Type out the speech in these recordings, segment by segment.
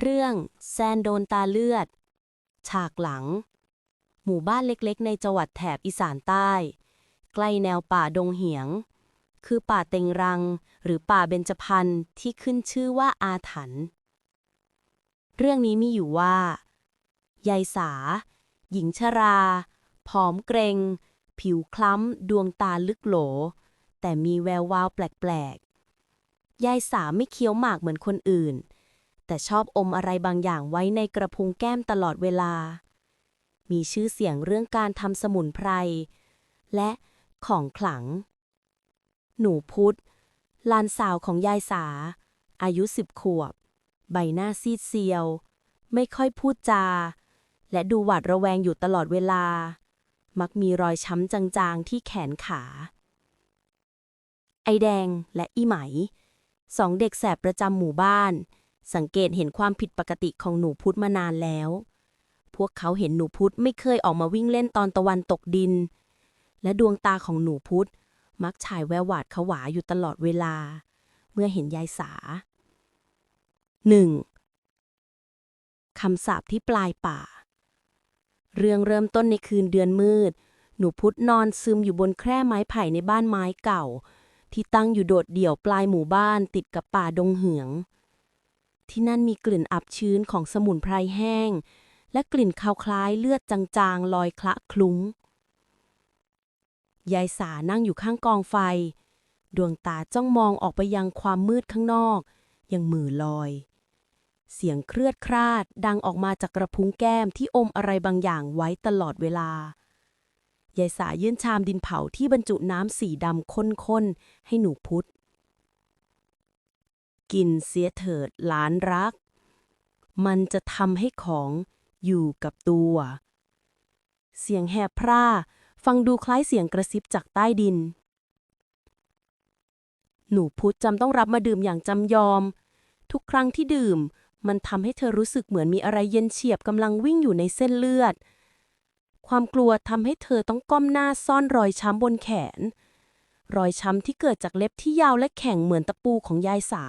เรื่องแซนโดนตาเลือด ฉากหลัง หมู่บ้านเล็กๆ ในจังหวัดแถบอีสานใต้ ใกล้แนวป่าดงเหียง คือป่าเต็งรัง หรือป่าเบญจพรรณที่ขึ้นชื่อว่าอาถรรพ์เรื่องนี้มีอยู่ว่ายายสา หญิงชราผอมเกรง ผิวคล้ำ ดวงตาลึกโหล แต่มีแวววาวแปลกๆ ยายสาไม่เคี้ยวหมากเหมือนคนอื่น แต่ชอบอมอะไรบางอย่างไว้ในกระพุ้งแก้มตลอดเวลา มีชื่อเสียงเรื่องการทำสมุนไพร และของขลัง หนูพุธลานสาวของยายสา อายุสิบขวบ ใบหน้าซีดเซียว ไม่ค่อยพูดจา และดูหวาดระแวงอยู่ตลอดเวลา มักมีรอยช้ำจางๆที่แขนขา ไอแดงและอีไหม สองเด็กแสบประจำหมู่บ้าน สังเกตเห็นความผิดปกติของหนูพุธมานานแล้ว พวกเขาเห็นหนูพุธไม่เคยออกมาวิ่งเล่นตอนตะวันตกดิน และดวงตาของหนูพุธมักฉายแววหวาดผวาอยู่ตลอดเวลา เมื่อเห็นยายสา 1. คำสาปที่ปลายป่า เรื่องเริ่มต้นในคืนเดือนมืด หนูพุธนอนซึมอยู่บนแคร่ไม้ไผ่ในบ้านไม้เก่า ที่ตั้งอยู่โดดเดี่ยวปลายหมู่บ้านติดกับป่าดงเหือง ที่นั่นมีกลิ่นอับชื้นของสมุนไพรแห้ง และกลิ่นคาวคล้ายเลือดจางๆ ลอยคละคลุ้ง ยายสานั่งอยู่ข้างกองไฟ ดวงตาจ้องมองออกไปยังความมืดข้างนอก ยังมือลอย เสียงเครือดคราดดังออกมาจากกระพุ้งแก้มที่อมอะไรบางอย่างไว้ตลอดเวลายายสายื่นชามดินเผาที่บรรจุน้ำสีดำข้นๆให้หนูพุธ กินเสียเถิดหลานรัก มันจะทำให้ของอยู่กับตัว เสียงแหบพร่า ฟังดูคล้ายเสียงกระซิบจากใต้ดิน หนูพุธจำต้องรับมาดื่มอย่างจำยอม ทุกครั้งที่ดื่ม มันทำให้เธอรู้สึกเหมือนมีอะไรเย็นเฉียบกำลังวิ่งอยู่ในเส้นเลือด ความกลัวทำให้เธอต้องก้มหน้าซ่อนรอยช้ำบนแขน รอยช้ำที่เกิดจากเล็บที่ยาวและแข็งเหมือนตะปูของยายสา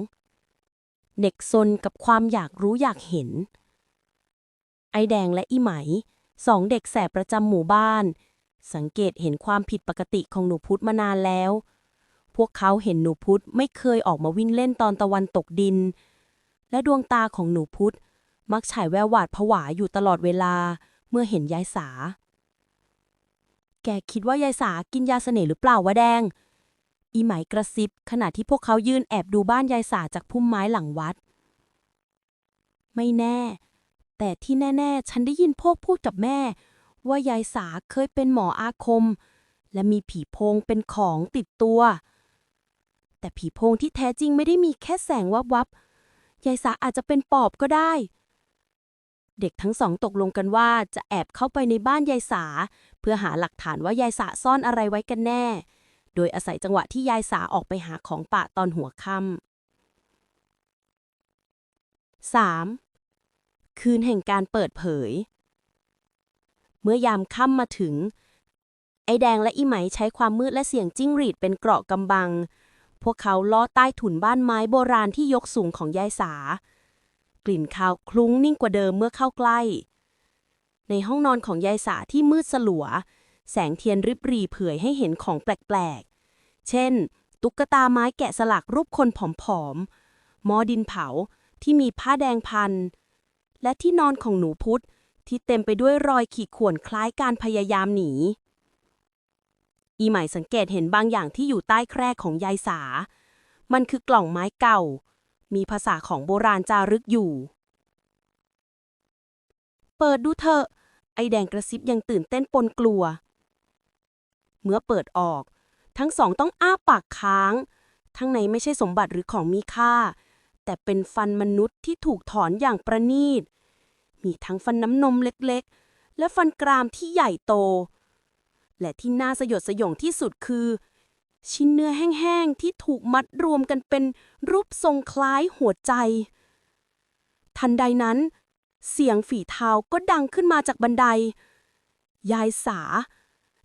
2. เด็กซนกับความอยากรู้อยากเห็น ไอแดงและอีไหม สองเด็กแสบประจำหมู่บ้าน สังเกตเห็นความผิดปกติของหนูพุธมานานแล้ว พวกเขาเห็นหนูพุธไม่เคยออกมาวิ่งเล่นตอนตะวันตกดิน และดวงตาของหนูพุธมักฉายแววหวาดผวาอยู่ตลอดเวลาเมื่อเห็นยายสา แกคิดว่ายายสากินยาเสน่ห์หรือเปล่าวะแดง อีไหมกระซิบ ขณะที่พวกเขายืนแอบดูบ้านยายสาจากพุ่มไม้หลังวัด ไม่แน่ แต่ที่แน่ ๆ ฉันได้ยินพวกพูดกับแม่ ว่ายายสาเคยเป็นหมออาคม และมีผีโพงเป็นของติดตัว แต่ผีโพงที่แท้จริงไม่ได้มีแค่แสงวับวับๆยายสาอาจจะเป็นปอบก็ได้ เด็กทั้งสองตกลงกันว่าจะแอบเข้าไปในบ้านยายสา เพื่อหาหลักฐานว่ายายสาซ่อนอะไรไว้กันแน่ โดยอาศัยจังหวะที่ยายสาออกไปหาของป่าตอนหัวค่ำ 3. คืนแห่งการเปิดเผย เมื่อยามค่ำมาถึง ไอแดงและอีไหมใช้ความมืดและเสียงจิ้งหรีดเป็นเกราะกำบัง พวกเขาล้อใต้ถุนบ้านไม้โบราณที่ยกสูงของยายสากลิ่นคาวคลุ้งนิ่งกว่าเดิมเมื่อเข้าใกล้ ในห้องนอนของยายสาที่มืดสลัว แสงเทียนริบหรีเผยให้เห็นของแปลกๆ เช่น ตุ๊กตาไม้แกะสลักรูปคนผอมๆหม้อดินเผาที่มีผ้าแดงพัน และที่นอนของหนูพุธที่เต็มไปด้วยรอยขีดข่วนคล้ายการพยายามหนี อีใหม่สังเกตเห็นบางอย่างที่อยู่ใต้แคร่ของยายสา มันคือกล่องไม้เก่า มีภาษาของโบราณจารึกอยู่ เปิดดูเถอะ ไอแดงกระซิบยังตื่นเต้นปนกลัว เมื่อเปิดออก ทั้งสองต้องอ้าปากค้าง ทั้งในไม่ใช่สมบัติหรือของมีค่า แต่เป็นฟันมนุษย์ที่ถูกถอนอย่างประณีต มีทั้งฟันน้ำนมเล็กๆ และฟันกรามที่ใหญ่โต และที่น่าสยดสยองที่สุดคือ ชิ้นเนื้อแห้งๆ ที่ถูกมัดรวมกันเป็นรูปทรงคล้ายหัวใจ ทันใดนั้น เสียงฝีเท้าก็ดังขึ้นมาจากบันได ยายสา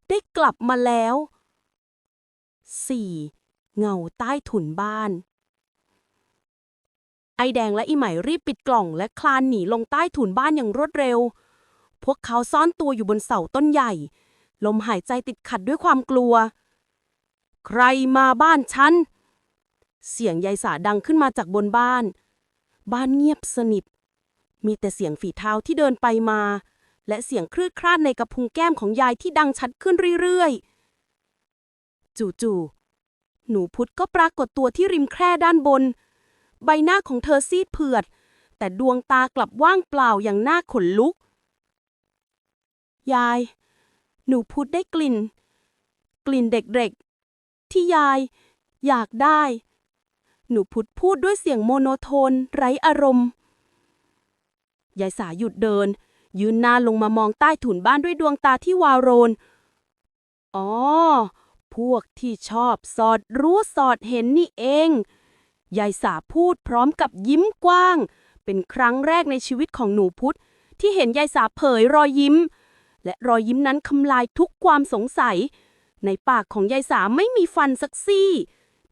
ได้กลับมาแล้ว 4. เงาใต้ถุนบ้าน ไอแดงและอีไหมรีบปิดกล่องและคลานหนีลงใต้ถุนบ้านอย่างรวดเร็ว พวกเขาซ่อนตัวอยู่บนเสาต้นใหญ่ ลมหายใจติดขัดด้วยความกลัว ใครมาบ้านฉัน เสียงยายสาดังขึ้นมาจากบนบ้าน บ้านเงียบสนิท มีแต่เสียงฝีเท้าที่เดินไปมา และเสียงคลืดคลาดในกระพุ้งแก้มของยายที่ดังชัดขึ้นเรื่อยๆ จู่ๆ หนูพุธก็ปรากฏตัวที่ริมแคร่ด้านบน ใบหน้าของเธอซีดเผือด แต่ดวงตากลับว่างเปล่าอย่างน่าขนลุก ยาย หนูพุธได้กลิ่น กลิ่นเด็กๆ ที่ยาย อยากได้ หนูพุธพูดด้วยเสียงโมโนโทน ไร้อารมณ์ ยายสาหยุดเดิน ยืนหน้าลงมามองใต้ถุนบ้านด้วยดวงตาที่วาวโรน อ๋อ พวกที่ชอบสอดรู้สอดเห็นนี่เอง ยายสาพูดพร้อมกับยิ้มกว้าง เป็นครั้งแรกในชีวิตของหนูพุธที่เห็นยายสาเผยรอยยิ้ม และรอยยิ้มนั้นคำลายทุกความสงสัย ในปากของยายสาไม่มีฟันสักซี่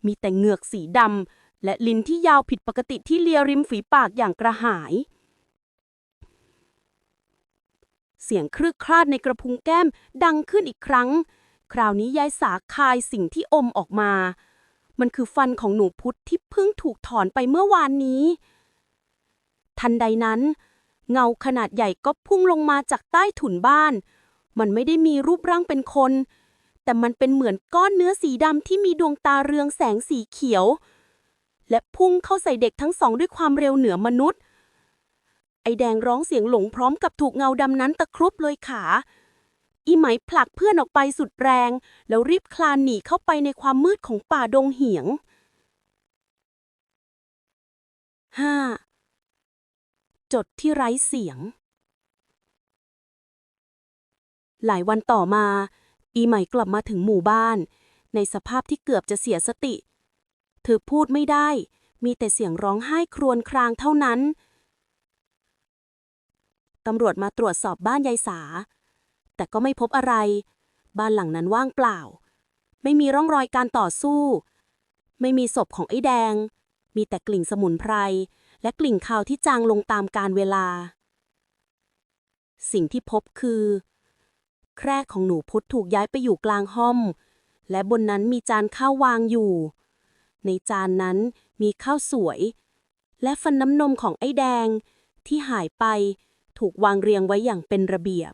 มีแต่เหงือกสีดำและลิ้นที่ยาวผิดปกติที่เลียริมฝีปากอย่างกระหาย เสียงครึกคลาดในกระพุ้งแก้มดังขึ้นอีกครั้ง คราวนี้ยายสาคายสิ่งที่อมออกมา มันคือฟันของหนูพุทธที่เพิ่งถูกถอนไปเมื่อวานนี้ ทันใดนั้น เงาขนาดใหญ่ก็พุ่งลงมาจากใต้ถุนบ้าน มันไม่ได้มีรูปร่างเป็นคน แต่มันเป็นเหมือนก้อนเนื้อสีดำที่มีดวงตาเรืองแสงสีเขียว และพุ่งเข้าใส่เด็กทั้งสองด้วยความเร็วเหนือมนุษย์ ไอแดงร้องเสียงหลงพร้อมกับถูกเงาดำนั้นตะครุบเลยขา อีไหมผลักเพื่อนออกไปสุดแรง แล้วรีบคลานหนีเข้าไปในความมืดของป่าดงเหียง 5. จดที่ไร้เสียง หลายวันต่อมา อีไหมกลับมาถึงหมู่บ้าน ในสภาพที่เกือบจะเสียสติ เธอพูดไม่ได้ มีแต่เสียงร้องไห้ครวญครางเท่านั้น ตำรวจมาตรวจสอบบ้านยายสา แต่ก็ไม่พบอะไร บ้านหลังนั้นว่างเปล่า ไม่มีร่องรอยการต่อสู้ ไม่มีศพของไอ้แดง มีแต่กลิ่นสมุนไพร และกลิ่นคาวที่จางลงตามกาลเวลา สิ่งที่พบคือ แคร่ของหนูพุธถูกย้ายไปอยู่กลางห้อง และบนนั้นมีจานข้าววางอยู่ ในจานนั้นมีข้าวสวย และฟันน้ำนมของไอ้แดงที่หายไป ถูกวางเรียงไว้อย่างเป็นระเบียบ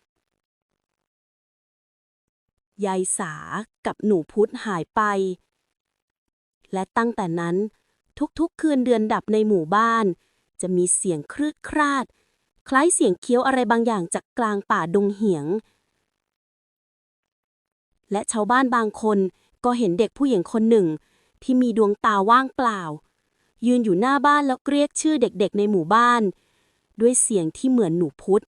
ยายสากับหนูพุธหายไป และตั้งแต่นั้นทุกๆ คืนเดือนดับในหมู่บ้าน จะมีเสียงครืดคราด คล้ายเสียงเคี้ยวอะไรบางอย่างจากกลางป่าดงเหียง และชาวบ้านบางคนก็เห็นเด็กผู้หญิงคนหนึ่ง ที่มีดวงตาว่างเปล่า ยืนอยู่หน้าบ้านแล้วเรียกชื่อเด็กๆในหมู่บ้าน ด้วยเสียงที่เหมือนหนูพุธ